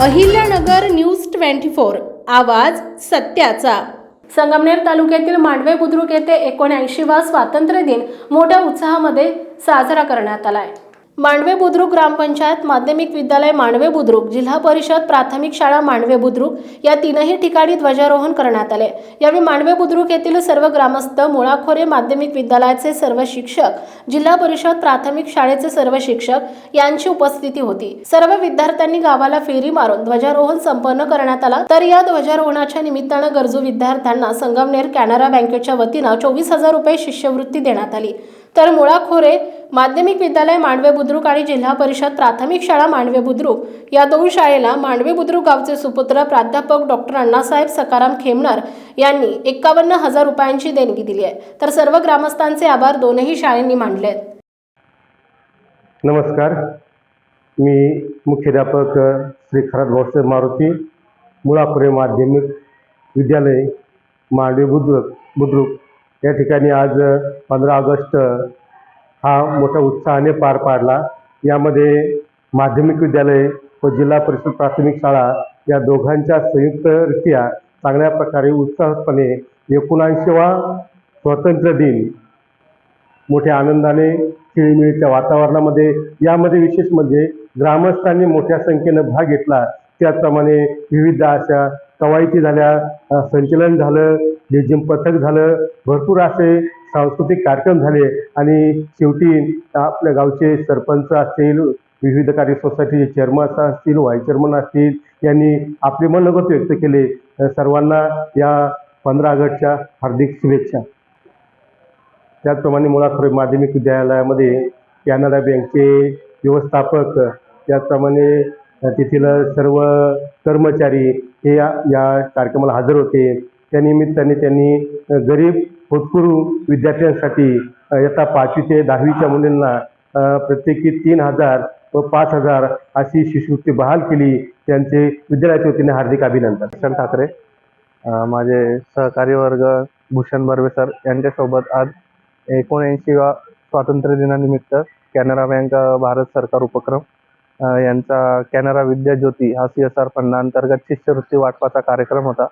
Ahilyanagar news twenty four आवाज सत्याचा. संगमनेर तालुक्यातील मांडवे बुद्रुक येथे एकोणऐंशीवा स्वातंत्र्य दिन मोठ्या उत्साहामध्ये साजरा करण्यात आला आहे मांडवे बुद्रुक ग्रामपंचायत माध्यमिक विद्यालय मांडवे बुद्रुक जिल्हा परिषद प्राथमिक शाळा मांडवे बुद्रुक या तीनही ठिकाणी ध्वजारोहण करण्यात आले. यावेळी मांडवे बुद्रुक येथील सर्व ग्रामस्थ मुळाखोरे माध्यमिक विद्यालयाचे सर्व शिक्षक जिल्हा परिषद प्राथमिक शाळेचे सर्व शिक्षक यांची उपस्थिती होती. सर्व विद्यार्थ्यांनी गावाला फेरी मारून ध्वजारोहण संपन्न करण्यात आला. तर या ध्वजारोहणाच्या निमित्तानं गरजू विद्यार्थ्यांना संगमनेर कॅनरा बँकेच्या वतीनं चोवीस हजार रुपये शिष्यवृत्ती देण्यात आली. तर मुळाखोरे माध्यमिक विद्यालय मांडवे बुद्रुक आणि जिल्हा परिषद प्राथमिक शाळा मांडवे बुद्रुक या दोन शाळेला मांडवे बुद्रुक गावचे सुपुत्र प्राध्यापक डॉक्टर अण्णासाहेब सकाराम खेमणार यांनी एक्कावन्न हजार रुपयांची देणगी दिली आहे. तर सर्व ग्रामस्थांचे आभार. दोनही शाळांनी मांडले आहेत. नमस्कार. मी मुख्याध्यापक श्री खरद भाऊसाहेब मारुती मुळापुरे माध्यमिक विद्यालय मांडवे बुद्रुक बुद्रुक या ठिकाणी आज पंधरा ऑगस्ट हा मोठ्या उत्साहाने पार पाडला. यामध्ये माध्यमिक विद्यालय व जिल्हा परिषद प्राथमिक शाळा या दोघांच्या संयुक्तरित्या चांगल्या प्रकारे उत्साहपणे एकोणऐंशीवा स्वातंत्र्य दिन मोठ्या आनंदाने खेळीमेळीच्या वातावरणामध्ये यामध्ये विशेष म्हणजे ग्रामस्थांनी मोठ्या संख्येनं भाग घेतला. त्याचप्रमाणे विविध अशा कवायती झाल्या संचलन झालं जे जिम पथक झालं भरपूर असे सांस्कृतिक कार्यक्रम झाले आणि शेवटी आपल्या गावचे सरपंच असतील विविध कार्य सोसायटीचे चेअरमन असतील व्हाईस चेअरमन असतील यांनी आपले मनोगत व्यक्त केले. सर्वांना या पंधरा ऑगस्टच्या हार्दिक शुभेच्छा. त्याचप्रमाणे मुळाखोरे माध्यमिक विद्यालयामध्ये कॅनडा बँकचे व्यवस्थापक त्याचप्रमाणे तेथील सर्व कर्मचारी हे या या कार्यक्रमाला हजर होते. त्या निमित्ताने त्यांनी गरीब होतकरू विद्यार्थ्यांसाठी इयत्ता पाचवी ते दहावीच्या मुलींना प्रत्येकी तीन हजार व पाच हजार अशी शिष्यवृत्ती बहाल केली. त्यांचे विद्यालयाच्या वतीने हार्दिक अभिनंदन. भूषण ठाकरे माझे सहकारी वर्ग भूषण बर्वे सर यांच्यासोबत आज एकोणऐंशीवा स्वातंत्र्य दिनानिमित्त कॅनरा बँक भारत सरकार उपक्रम यांचा कॅनरा विद्या ज्योती हा सी एस आर फंडाअंतर्गत शिष्यवृत्ती वाटपाचा कार्यक्रम होता.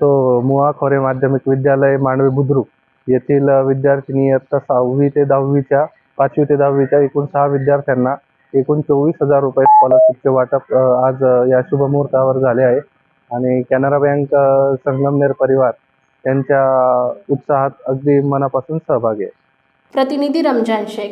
तो मुळा खोरे माध्यमिक विद्यालय मांडवे बुद्रुक येथील विद्यार्थिनी इयत्ता सहावी ते दहावीच्या पाचवी ते दहावीच्या एकूण सहा विद्यार्थ्यांना एकूण चोवीस हजार रुपये स्कॉलरशिपचे वाटप आज या शुभमुहूर्तावर झाले आहे. आणि कॅनरा बँक संगमनेर परिवार त्यांच्या उत्साहात अगदी मनापासून सहभागी आहे. प्रतिनिधी रमजान शेख.